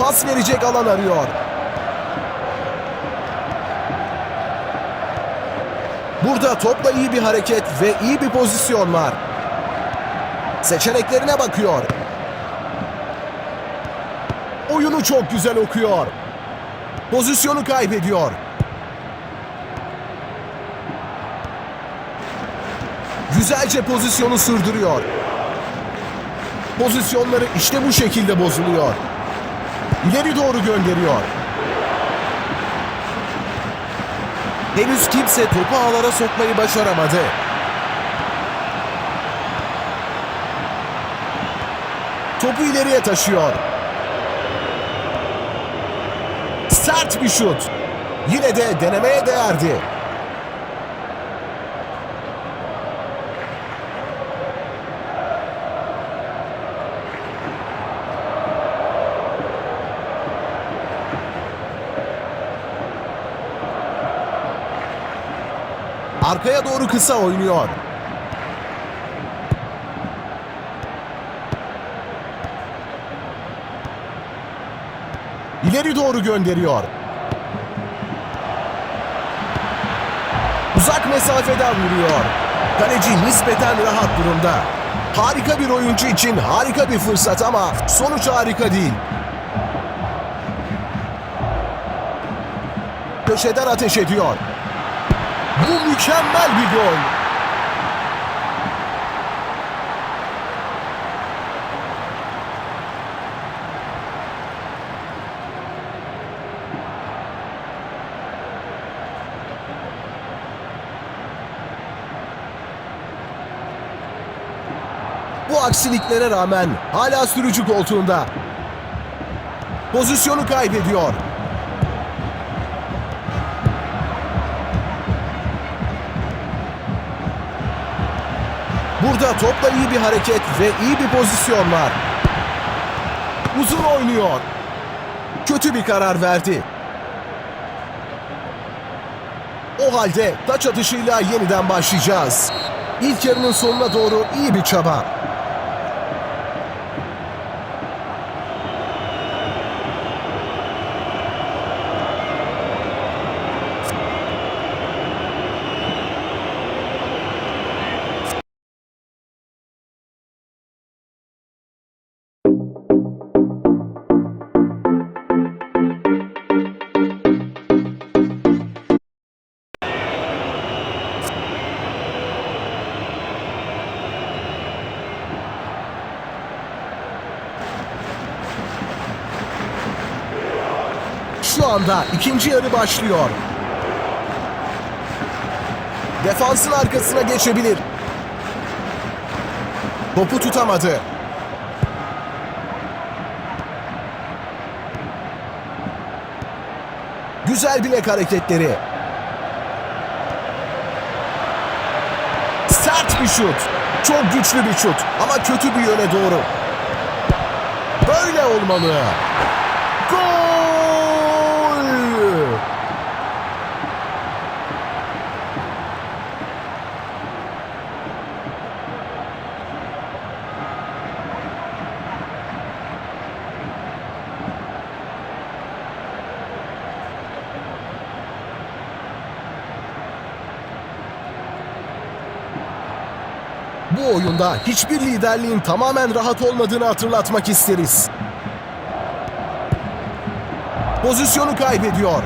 Pas verecek alan arıyor. Burada topla iyi bir hareket ve iyi bir pozisyon var. Seçeneklerine bakıyor. Oyunu çok güzel okuyor. Pozisyonu kaybediyor. Güzelce pozisyonu sürdürüyor. Pozisyonları işte bu şekilde bozuluyor. İleri doğru gönderiyor. Henüz kimse topu ağlara sokmayı başaramadı. Topu ileriye taşıyor. Sert bir şut. Yine de denemeye değerdi. Arkaya doğru kısa oynuyor. İleri doğru gönderiyor. Uzak mesafeden vuruyor. Kaleci nispeten rahat durumda. Harika bir oyuncu için harika bir fırsat ama sonuç harika değil. Köşeden ateş ediyor. Bu mükemmel bir gol. Bu aksiliklere rağmen hala sürücü koltuğunda. Pozisyonu kaybediyor. Burada topla iyi bir hareket ve iyi bir pozisyon var. Uzun oynuyor. Kötü bir karar verdi. O halde taç atışıyla yeniden başlayacağız. İlk yarının sonuna doğru iyi bir çaba. Anda ikinci yarı başlıyor. Defansın arkasına geçebilir. Topu tutamadı. Güzel bilek hareketleri. Sert bir şut. Çok güçlü bir şut ama kötü bir yöne doğru. Böyle olmalı. Gol! Bu oyunda hiçbir liderliğin tamamen rahat olmadığını hatırlatmak isteriz. Pozisyonu kaybediyor.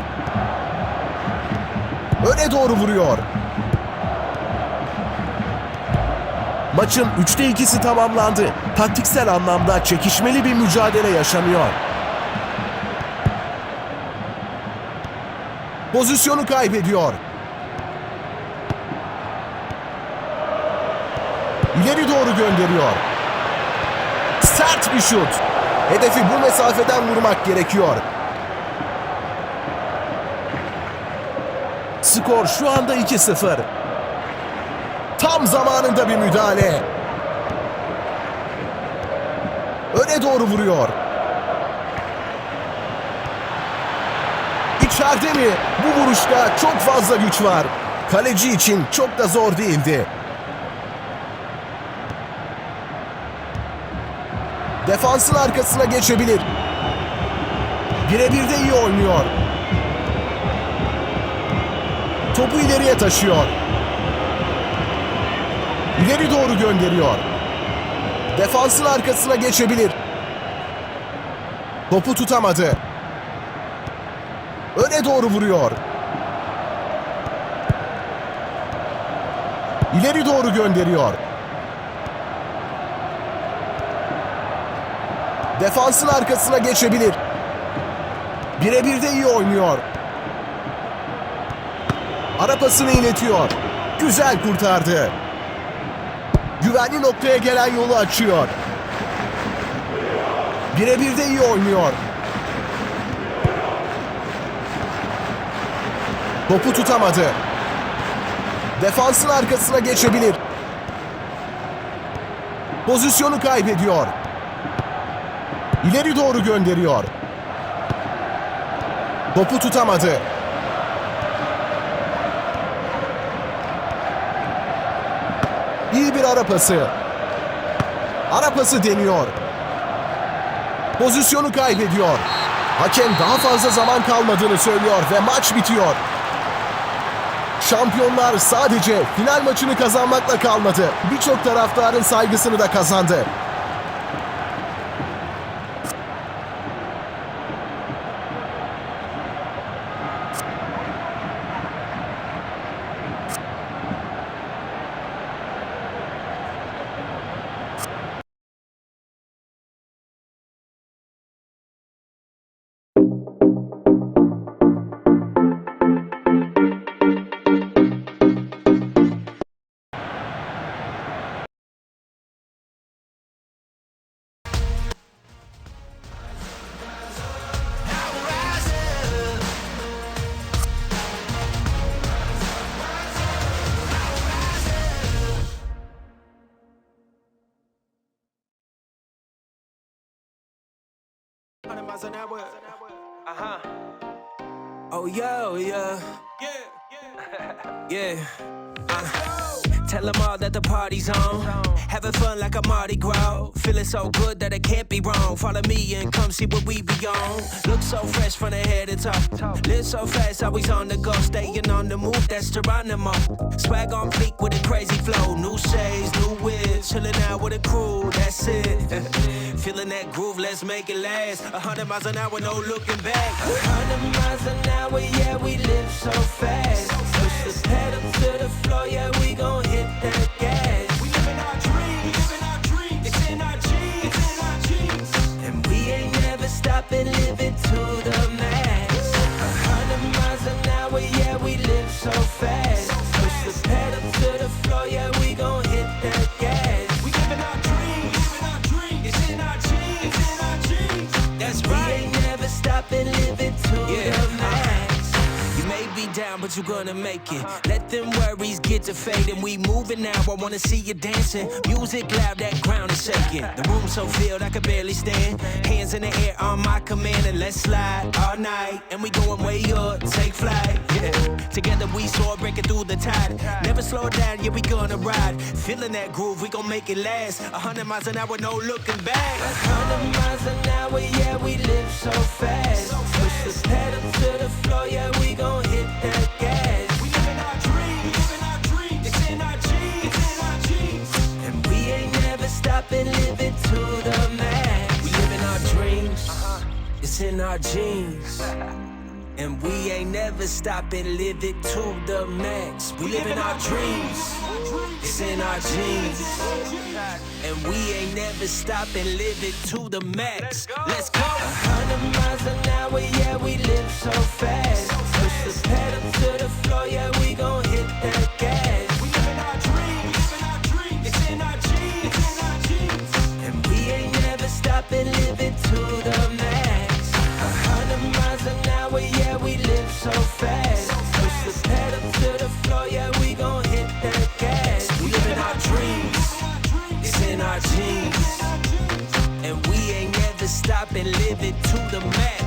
Öne doğru vuruyor. Maçın 3'te 2'si tamamlandı. Taktiksel anlamda çekişmeli bir mücadele yaşanıyor. Pozisyonu kaybediyor. İleri doğru gönderiyor. Sert bir şut. Hedefi bu mesafeden vurmak gerekiyor. Skor şu anda 2-0. Tam zamanında bir müdahale. Öne doğru vuruyor. İçeride mi? Bu vuruşta çok fazla güç var. Kaleci için çok da zor değildi. Defansın arkasına geçebilir. Birebir de iyi oynuyor. Topu ileriye taşıyor. İleri doğru gönderiyor. Defansın arkasına geçebilir. Topu tutamadı. Öne doğru vuruyor. İleri doğru gönderiyor. Defansın arkasına geçebilir. Birebir de iyi oynuyor. Ara pasını iletiyor. Güzel kurtardı. Güvenli noktaya gelen yolu açıyor. Birebir de iyi oynuyor. Topu tutamadı. Defansın arkasına geçebilir. Pozisyonu kaybediyor. İleri doğru gönderiyor. Topu tutamadı. İyi bir ara pası. Ara pası deniyor. Pozisyonu kaybediyor. Hakem daha fazla zaman kalmadığını söylüyor ve maç bitiyor. Şampiyonlar sadece final maçını kazanmakla kalmadı. Birçok taraftarın saygısını da kazandı. passe en uh-huh. Oh, yeah. Yeah, yeah. yeah. Uh tell them all that the party's on. Having fun like a Mardi Gras. Feeling so good that it can't be wrong. Follow me and come see what we be on. Look so fresh from the head to toe. Live so fast, always on the go. Staying on the move, that's Geronimo. Swag on fleek with a crazy flow. New shades, new whips. Chilling out with a crew, that's it. Feeling that groove, let's make it last. A hundred miles an hour, no looking back. A hundred miles an hour, yeah, we live so fast. The pedal to the floor, yeah, we gon' hit that gas. We living our dreams, living our dreams. It's in our genes, it's in our genes. And we ain't never to the but you're gonna make it. Let them worries get to fading. We moving now. I wanna see you dancing. Music loud, that ground is shaking. The room so filled, I can barely stand. Hands in the air on my command, and let's slide all night. And we going way up, take flight. Yeah. Together we soar, breaking through the tide. Never slow down, yeah, we gonna ride. Feeling that groove, we gon' make it last. A hundred miles an hour, no looking back. A hundred miles an hour, yeah, we live so fast. Push the pedal to the floor, yeah, we gon' hit that never stopping living to the max. We living our dreams, uh-huh. it's in our genes. And we ain't never stopping living to the max. We living our dreams, it's in our genes. And we ain't never stopping living to the max. Let's go. A hundred miles an hour, yeah, we live so fast. Push the pedal to the floor, yeah, we gon' we live so fast. Push the pedal to the floor, yeah, we gon' hit that gas. We living our dreams, it's in our genes. And we ain't never stopping living to the max.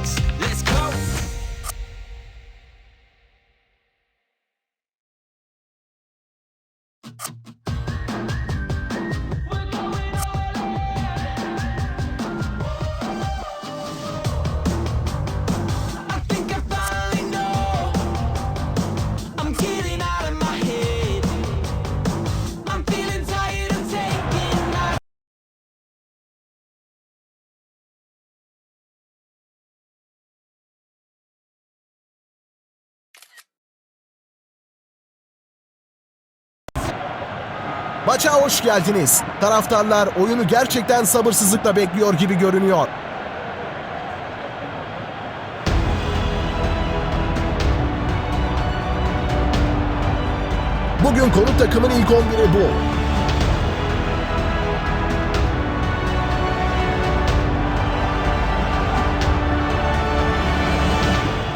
Maça hoş geldiniz. Taraftarlar oyunu gerçekten sabırsızlıkla bekliyor gibi görünüyor. Bugün konuk takımın ilk 11'i bu.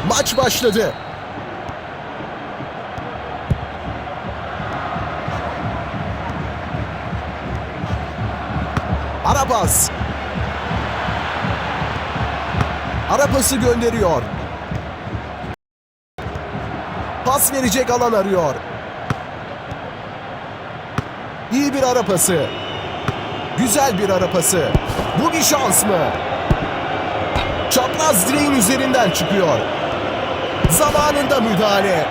Maç başladı. Arabas. Arapası gönderiyor. Pas verecek alan arıyor. İyi bir ara pası. Güzel bir ara pası. Bu bir şans mı? Çapraz direğin üzerinden çıkıyor. Zamanında müdahale.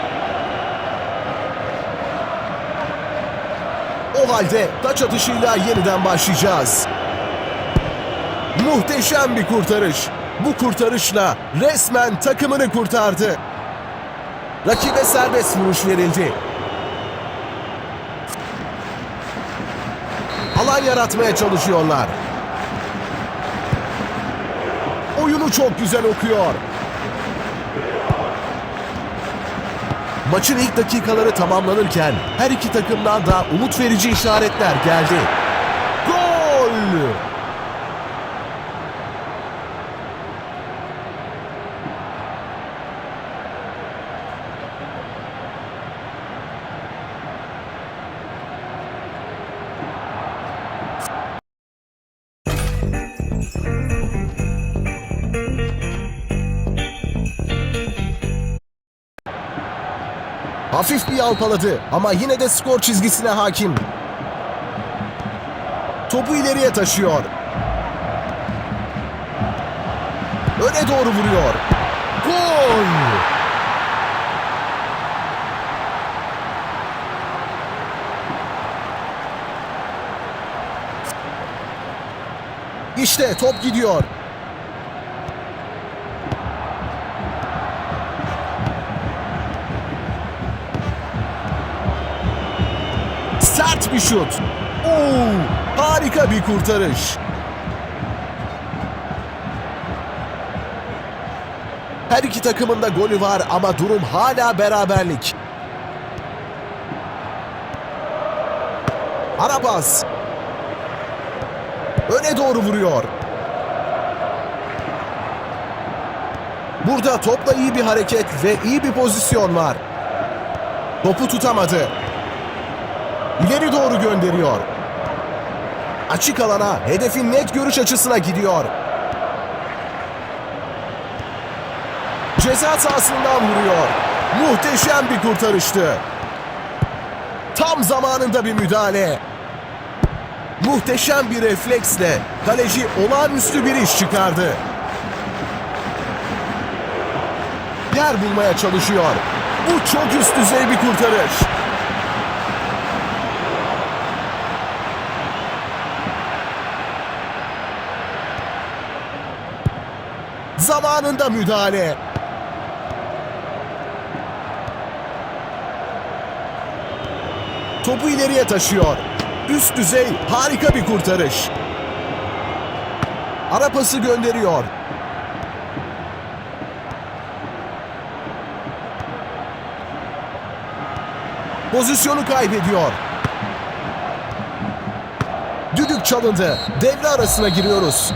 O halde taç atışıyla yeniden başlayacağız. Muhteşem bir kurtarış. Bu kurtarışla resmen takımını kurtardı. Rakibe serbest vuruş verildi. Alan yaratmaya çalışıyorlar. Oyunu çok güzel okuyor. Maçın ilk dakikaları tamamlanırken her iki takımdan da umut verici işaretler geldi. Gol! Hafif bir yalpaladı ama yine de skor çizgisine hakim. Topu ileriye taşıyor. Öne doğru vuruyor. Gol! İşte top gidiyor. Sert bir şut. Oo, harika bir kurtarış. Her iki takımın da golü var ama durum hala beraberlik. Arabas. Öne doğru vuruyor. Burada topla iyi bir hareket ve iyi bir pozisyon var. Topu tutamadı. İleri doğru gönderiyor. Açık alana hedefin net görüş açısına gidiyor. Ceza sahasından vuruyor. Muhteşem bir kurtarıştı. Tam zamanında bir müdahale. Muhteşem bir refleksle kaleci olağanüstü bir iş çıkardı. Yer bulmaya çalışıyor. Bu çok üst düzey bir kurtarış. Zamanında müdahale. Topu ileriye taşıyor. Üst düzey harika bir kurtarış. Ara pası gönderiyor. Pozisyonu kaybediyor. Düdük çalındı. Devre arasına giriyoruz.